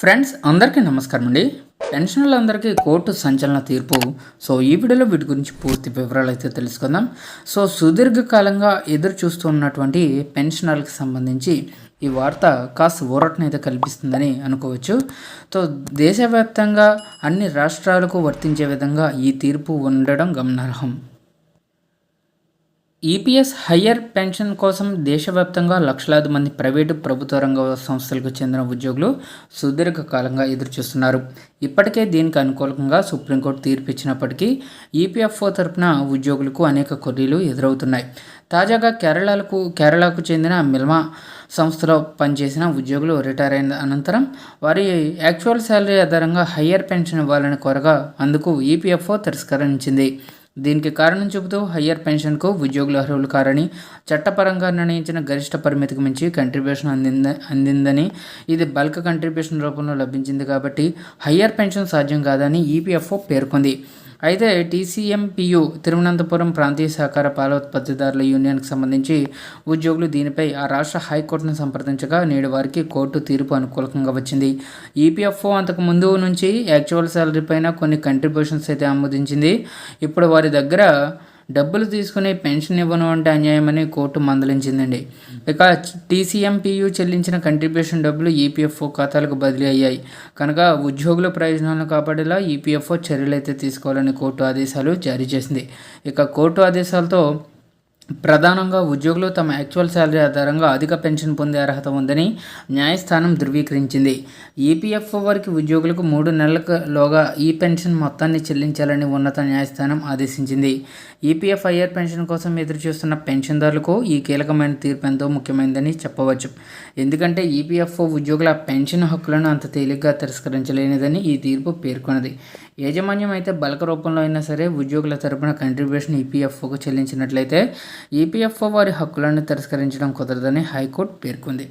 Friends అందరికీ నమస్కారం అండి. పెన్షన్లందరికీ కోర్టు సంచలన తీర్పు. సో ఈ వీడియోలో వీటి గురించి పూర్తి వివరాలు అయితే తెలుసుకుందాం. సో సుదీర్ఘకాలంగా ఎదురు చూస్తున్నటువంటి పెన్షనర్లకు సంబంధించి ఈ వార్త కాస్త ఊరటనైతే కల్పిస్తుందని అనుకోవచ్చు. సో దేశవ్యాప్తంగా అన్ని రాష్ట్రాలకు వర్తించే విధంగా ఈ తీర్పు ఉండడం గమనార్హం. ఈపీఎస్ హయ్యర్ పెన్షన్ కోసం దేశవ్యాప్తంగా లక్షలాది మంది ప్రైవేటు ప్రభుత్వ రంగ సంస్థలకు చెందిన ఉద్యోగులు సుదీర్ఘకాలంగా ఎదురుచూస్తున్నారు. ఇప్పటికే దీనికి అనుకూలంగా సుప్రీంకోర్టు తీర్పు ఇచ్చినప్పటికీ ఈపీఎఫ్ఓ తరపున ఉద్యోగులకు అనేక కొర్రీలు ఎదురవుతున్నాయి. తాజాగా కేరళకు కేరళకు చెందిన మిల్మా సంస్థలో పనిచేసిన ఉద్యోగులు రిటైర్ అయిన అనంతరం వారి యాక్చువల్ శాలరీ ఆధారంగా హయ్యర్ పెన్షన్ ఇవ్వాలని కోరగా అందుకు ఈపీఎఫ్ఓ తిరస్కరించింది. దీనికి కారణం చెబుతూ హయ్యర్ పెన్షన్కు ఉద్యోగులు అర్హులు కారని చట్టపరంగా నిర్ణయించిన గరిష్ట పరిమితికి మించి కంట్రిబ్యూషన్ అందింద అందిందని ఇది బల్క్ కంట్రిబ్యూషన్ రూపంలో లభించింది కాబట్టి హయ్యర్ పెన్షన్ సాధ్యం కాదని ఈపీఎఫ్ఓ పేర్కొంది. అయితే టీసీఎంపియు తిరువనంతపురం ప్రాంతీయ సహకార పాల ఉత్పత్తిదారుల యూనియన్కి సంబంధించి ఉద్యోగులు దీనిపై ఆ రాష్ట్ర హైకోర్టును సంప్రదించగా నేడు వారికి కోర్టు తీర్పు అనుకూలంగా వచ్చింది. ఈపీఎఫ్ఓ అంతకు ముందు నుంచి యాక్చువల్ శాలరీ పైన కొన్ని కంట్రిబ్యూషన్స్ అయితే ఆమోదించింది. ఇప్పుడు వారి దగ్గర డబ్బులు తీసుకుని పెన్షన్ ఇవ్వను అంటే అన్యాయమని కోర్టు మందలించిందండి. ఇక టీసీఎంపీయూ చెల్లించిన కంట్రిబ్యూషన్ డబ్బులు ఈపీఎఫ్ఓ ఖాతాలకు బదిలీ అయ్యాయి. కనుక ఉద్యోగుల ప్రయోజనాలను కాపాడేలా ఈపీఎఫ్ఓ చర్యలు అయితే తీసుకోవాలని కోర్టు ఆదేశాలు జారీ చేసింది. ఇక కోర్టు ఆదేశాలతో ప్రధానంగా ఉద్యోగులు తమ యాక్చువల్ శాలరీ ఆధారంగా అధిక పెన్షన్ పొందే అర్హత ఉందని న్యాయస్థానం ధృవీకరించింది. ఈపీఎఫ్ఓ వారికి ఉద్యోగులకు మూడు నెలలలోగా ఈ పెన్షన్ మొత్తాన్ని చెల్లించాలని ఉన్నత న్యాయస్థానం ఆదేశించింది. ఈపీఎఫ్ ఐఆర్ పెన్షన్ కోసం ఎదురు చూస్తున్న పెన్షన్దారులకు ఈ కీలకమైన తీర్పు ఎంతో ముఖ్యమైనదని చెప్పవచ్చు. ఎందుకంటే ఈపీఎఫ్ఓ ఉద్యోగుల పెన్షన్ హక్కులను అంత తేలిగ్గా తిరస్కరించలేనిదని ఈ తీర్పు పేర్కొన్నది. యాజమాన్యం అయితే బలక రూపంలో అయినా సరే ఉద్యోగుల తరపున కంట్రిబ్యూషన్ ఈపీఎఫ్ఓకు చెల్లించినట్లయితే ఈపీఎఫ్ఓ వారి హక్కులను తిరస్కరించడం కుదరదని హైకోర్టు పేర్కొంది.